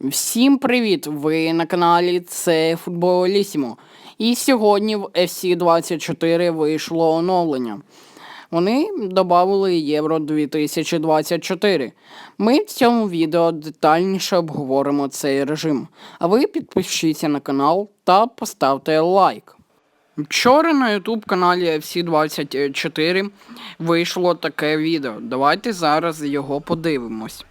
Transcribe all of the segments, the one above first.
Всім привіт! Ви на каналі Це Футболісімо. І сьогодні в FC 24 вийшло оновлення. Вони додали Євро 2024. Ми в цьому відео детальніше обговоримо цей режим. А ви підпишіться на канал та поставте лайк. Вчора на YouTube каналі FC 24 вийшло таке відео. Давайте зараз його подивимось.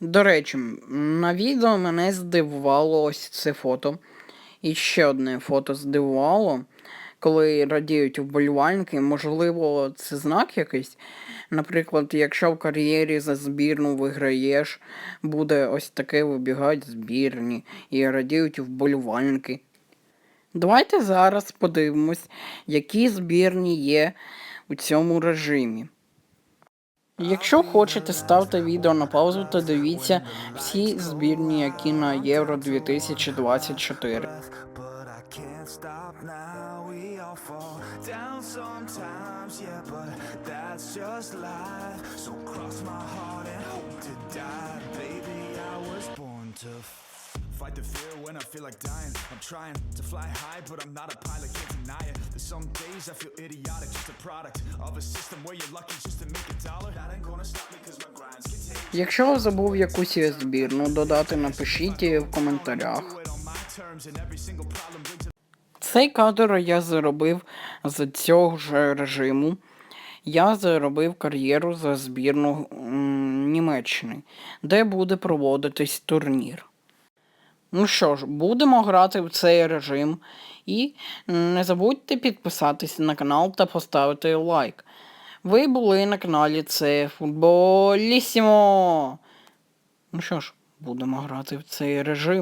До речі, на відео мене здивувало ось це фото. І ще одне фото здивувало, коли радіють вболівальники. Можливо, це знак якийсь. Наприклад, якщо в кар'єрі за збірну виграєш, буде ось таке вибігають збірні і радіють вболівальники. Давайте зараз подивимось, які збірні є у цьому режимі. Якщо хочете, ставте відео на паузу та дивіться всі збірні, які на Євро 2024. But I can't stop now. We all fall down sometimes, yeah, but that's just life. So cross my heart and hope to die. Baby, I was born to f- fight the fear when I feel like dying. I'm trying to fly high, but I'm not a pilot, can't deny it. There's some days I feel idiotic, just a product of a system where you're lucky just to make a dollar. That ain't gonna stop me, cause my grind's contagious. Якщо забув якусь збірну додати, напишіть в коментарях. Цей кадр я заробив з цього ж режиму. Я заробив кар'єру за збірну м, Німеччини, де буде проводитись турнір. Ну що ж, будемо грати в цей режим. І не забудьте підписатися на канал та поставити лайк. Ви були на каналі Це Футболісімо. Ну що ж, будемо грати в цей режим.